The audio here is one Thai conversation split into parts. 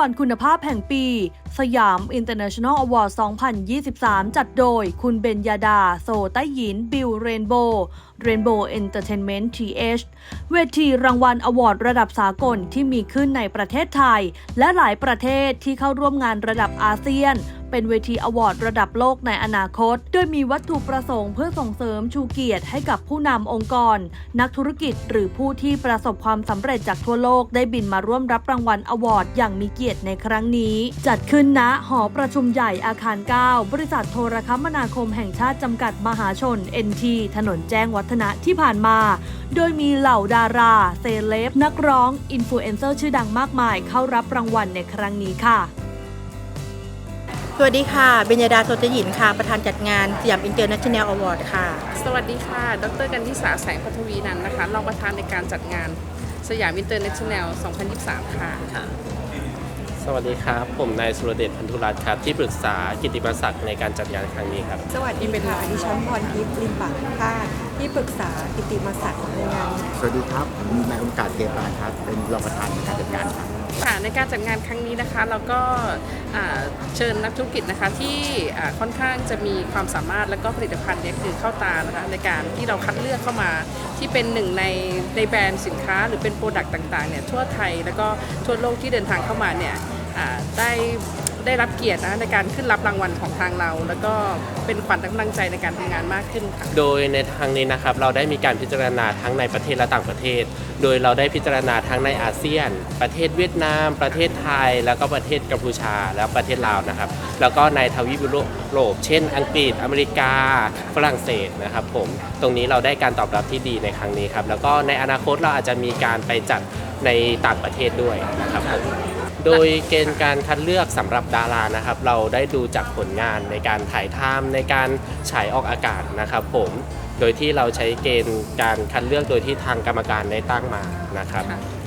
วัลคุณภาพแห่งปี สยาม International Award 2023 จัดโดย คุณเบญญาดา โซไต้หยิน บิลเรนโบ์เรนโบ์เอนเตอร์เทนเมนต์ทีเอชเวทีรางวัลอวอร์ดระดับสากลที่มีขึ้นในประเทศไทย และหลายประเทศที่เข้าร่วมงานระดับอาเซียน เป็นเวทีอวอร์ดระดับโลกในอนาคต โดยมีวัตถุประสงค์เพื่อส่งเสริมชูเกียรติให้กับผู้นำองค์กร นักธุรกิจหรือผู้ที่ประสบความสำเร็จจากทั่วโลกได้บินมาร่วมรับรางวัลอวอร์ดอย่างมีเกียรติในครั้งนี้ จัดขึ้นณหอประชุมใหญ่อาคาร 9 บริษัทโทรคมนาคมแห่งชาติจำกัดมหาชน NT ถนนแจ้งวัฒนะที่ผ่านมา โดยมีเหล่าดารา เซเลบนักร้อง อินฟลูเอนเซอร์ชื่อดังมากมายเข้ารับรางวัลในครั้งนี้ค่ะ สวัสดีค่ะ เบญญาดาโสตยินค่ะ ประธานจัดงานสยามอินเตอร์เนชั่นแนลอวอร์ดค่ะ สวัสดีค่ะ ดรกันทิสาแสงพัทวีนันท์นะคะ รองประธานในการจัดงานสยามอินเตอร์เนชั่นแนล 2023 ค่ะ สวัสดีครับ ผมนายสุรเดชพันธุรัตน์ครับ ที่ปรึกษากิตติมศักดิ์ในการจัดงานครั้งนี้ครับ สวัสดีค่ะดิฉันพรทิพย์ลิมปากพาด ที่ปรึกษากิตติมศักดิ์ในงาน สวัสดีครับผมนายองค์การเกปานครับ เป็นรองประธานในการจัดงานครับ ค่ะในการจัดงานครั้งนี้นะคะเราก็อ่าเชิญนักธุรกิจนะคะที่อ่าค่อนข้างจะมีความสามารถและก็ผลิตภัณฑ์เนี่ยคือเข้าตานะคะในการที่เราคัดเลือกเข้ามาที่เป็นหนึ่งในในแบรนด์สินค้า หรือเป็นโปรดักต์ต่างๆเนี่ยทั่วไทยแล้วก็ทั่วโลกที่เดินทางเข้ามาเนี่ยอ่าได้ ได้รับเกียรตินะในการขึ้นรับรางวัลของทางเรา แล้วก็เป็นขวัญและกำลังใจในการทำงานมากขึ้นค่ะ โดยในทางนี้นะครับเราได้มีการพิจารณาทั้งในประเทศและต่างประเทศ โดยเราได้พิจารณาทั้งในอาเซียน ประเทศเวียดนาม ประเทศไทย แล้วก็ประเทศกัมพูชา แล้วประเทศลาวนะครับ แล้วก็ในทวีปยุโรปเช่น อังกฤษ อเมริกา ฝรั่งเศสนะครับผมตรงนี้เราได้การตอบรับที่ดีในครั้งนี้ครับแล้วก็ในอนาคตเราอาจจะมีการไปจัดในต่างประเทศด้วยนะครับผม โดยเกณฑ์การคัดเลือกสำหรับดารานะครับ เราได้ดูจากผลงานในการถ่ายทำในการฉายออกอากาศนะครับผมโดยที่เราใช้เกณฑ์การคัดเลือกโดยที่ทางกรรมการได้ตั้งมานะครับ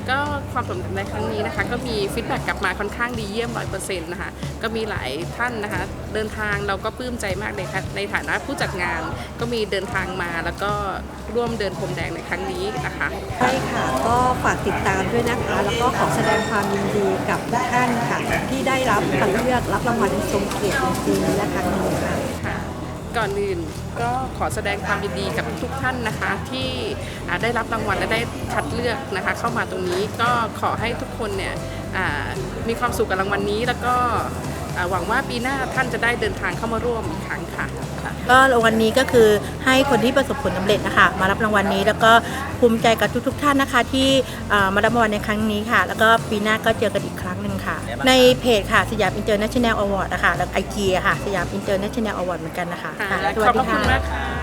ก็ความสำเร็จในครั้งนี้นะคะ ก็มีฟีดแบ็กกลับมาค่อนข้างดีเยี่ยมร้อยเปอร์เซ็นต์นะคะ ก็มีหลายท่านนะคะ เดินทางเราก็ปลื้มใจมากเลยค่ะในฐานะผู้จัดงาน ก็มีเดินทางมาแล้วก็ร่วมเดินพรมแดงในครั้งนี้นะคะใช่ค่ะก็ฝากติดตามด้วยนะคะ แล้วก็ขอแสดงความยินดีกับทุกท่านค่ะ ที่ได้รับคัดเลือกรับรางวัลทรงเกียรติในปีนี้และครั้งนี้ค่ะค่ะ ก่อนอื่นก็ขอแสดงความยินดีกับทุกท่านนะคะที่ได้รับรางวัลและได้คัดเลือกนะคะเข้ามาตรงนี้ก็ขอให้ทุกคนเนี่ยมีความสุขกับรางวัลนี้แล้วก็ หวังว่าปีหน้าท่านจะได้เดินทางเข้ามาร่วมอีกครั้งค่ะก็รางวัลนี้ก็คือให้คนที่ประสบผลสำเร็จนะคะมารับรางวัลนี้ แล้วก็ภูมิใจกับทุก ๆ ท่านนะคะที่เอ่อมารับรางวัลในครั้งนี้ค่ะ แล้วก็ปีหน้าก็เจอกันอีกครั้งหนึ่งค่ะ ในเพจค่ะสยามอินเตอร์เนชั่นแนลอวอร์ดนะคะแล้วไอจีค่ะสยามอินเตอร์เนชั่นแนลอวอร์ดเหมือนกันนะคะค่ะค่ะสขวัอสบพดีระคุณค่ะมากค่ะขอบ